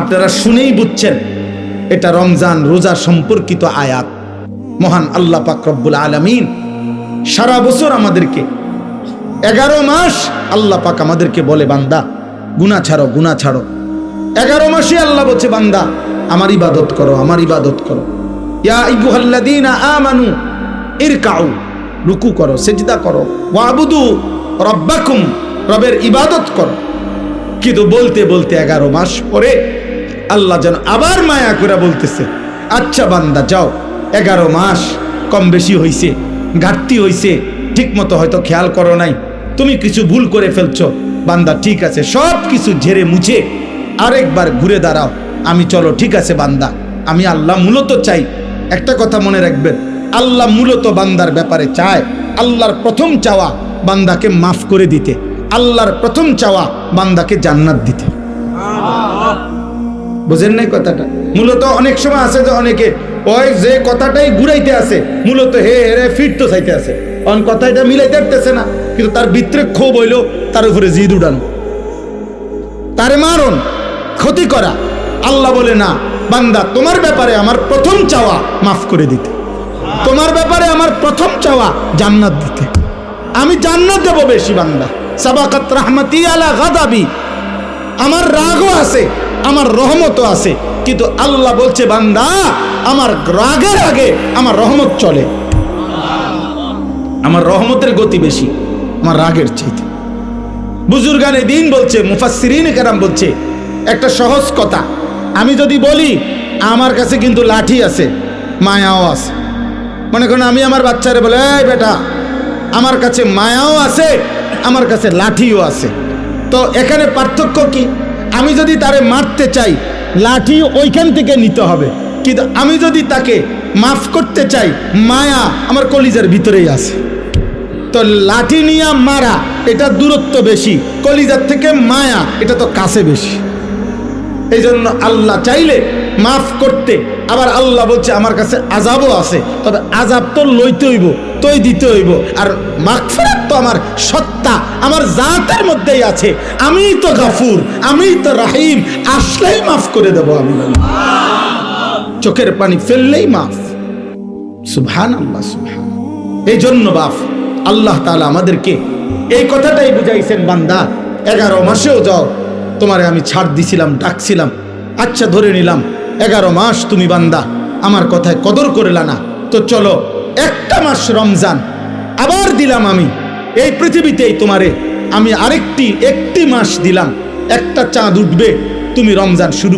আপনারা শুনেই বুঝছেন, এটা রমজান রোজা সম্পর্কিত আয়াত। মহান আল্লাহ পাক রব্বুল আলমিন সারা বছর আমাদেরকে, এগারো মাস আল্লাহ পাক আমাদেরকে বলে, বান্দা গুনা ছাড়ো গুনা ছাড়ো। এগারো মাসে আল্লাহ বলছে, বান্দা, আমার ইবাদত করো, আমার ইবাদত করো। ইয়া ইবুহাল্লাদিনা ইরকাউ, রুকু করো, সেজদা করো। ওয়াবুদু রব্বাকুম, রবের ইবাদত করো। কিন্তু বলতে বলতে এগারো মাস পরে আল্লাহ যেন আবার মায়া করে বলতেছে আচ্ছা বান্দা, যাও, এগারো মাস কম বেশি হইছে, ঘাটতি হইছে ঠিক মতো হয়তো খেয়াল করো নাই, তুমি কিছু ভুল করে ফেলছো, বান্দা, ঠিক আছে সব কিছু ঝেড়ে মুছে আরেকবার ঘুরে দাঁড়াও, আমি, চলো, ঠিক আছে বান্দা, আমি আল্লাহ মূলত চাই। একটা কথা মনে রাখবেন, আল্লাহ মূলত বান্দার ব্যাপারে চায়, আল্লাহর প্রথম চাওয়া বান্দাকে মাফ করে দিতে, আল্লাহর প্রথম চাওয়া বান্দাকে জান্নাত দিতে। বুঝেন নাই কথাটা? মূলত অনেক সময় আছে যে অনেকে ওই যে কথাটাই ঘুরাইতে আছে, মূলত হে হেরে ফিরতো চাইতে আছে। অন কথাটা মিলাইতে পারতেছে না, কিন্তু তার ভিতরে ক্ষোভ হইল, তার উপরে জিদ উড়ানো তারে মারণ, ক্ষতি করা, আল্লাহ বলে না, বান্দা, তোমার ব্যাপারে আমার প্রথম চাওয়া মাফ করে দিতে। তোমার ব্যাপারে আমার প্রথম চাওয়া জান্নাত দিতে। আমি জান্নাত দেবো বেশি, বান্দা। সাবাকাত রাহমাতি আলা গাদাবি। আমার রাগও আছে আমার রহমতও আছে, কিন্তু আল্লাহ বলছে, বান্দা, আমার রাগের আগে আমার রহমত চলে। আমার রহমতের গতি বেশি, আমার রাগের চাইতে। বুজুর্গানে দিন বলছে, মুফাসসিরিন কেরাম বলছে, একটা সহজ কথা, আমি যদি বলি, আমার কাছে কিন্তু লাঠি আছে, মায়াও আছে। মনে করেন, আমি আমার বাচ্চারে বলে, এই বেটা, আমার কাছে মায়াও আছে, আমার কাছে লাঠিও আছে। তো এখানে পার্থক্য কি? আমি যদি তারে মারতে চাই, লাঠি ওইখান থেকে নিতে হবে। কিন্তু আমি যদি তাকে মাফ করতে চাই, মায়া আমার কলিজার ভিতরেই আছে। তো লাঠি নিয়ে মারা, এটা দূরত্ব বেশি। কলিজার থেকে মায়া, এটা তো কাছে বেশি। এই জন্য আল্লাহ চাইলে মাফ করতে, আবার আল্লাহ বলছে, আমার কাছে আজাবও আছে। তবে আজাব তো লইতে হইব তৈ দিতে হইব। আর মাগফিরাত তো আমার সত্তা, আমার জাতের মধ্যেই আছে। আমি তো গাফুর আমি তো রাহিম, আসলেই মাফ করে দেব আমি। চোখের পানি ফেললেই মাফ। সুবহান আল্লাহ সুবহান। এই জন্য বাফ আল্লাহ তালা আমাদেরকে এই কথাটাই বুঝাইছেন, বান্দা, এগারো মাসেও যাও, তোমারে আমি ছাড় দিছিলাম, ডাকছিলাম আচ্ছা ধরে নিলাম, এগারো মাস তুমি বান্দা, আমার কথায় কদর করলা না তো চলো একটা মাস রমজান, আবার দিলাম আমি। এই পৃথিবীতেই তোমারে আমি আরেকটি, একটি মাস দিলাম। একটা চাঁদ উঠবে, তুমি রমজান শুরু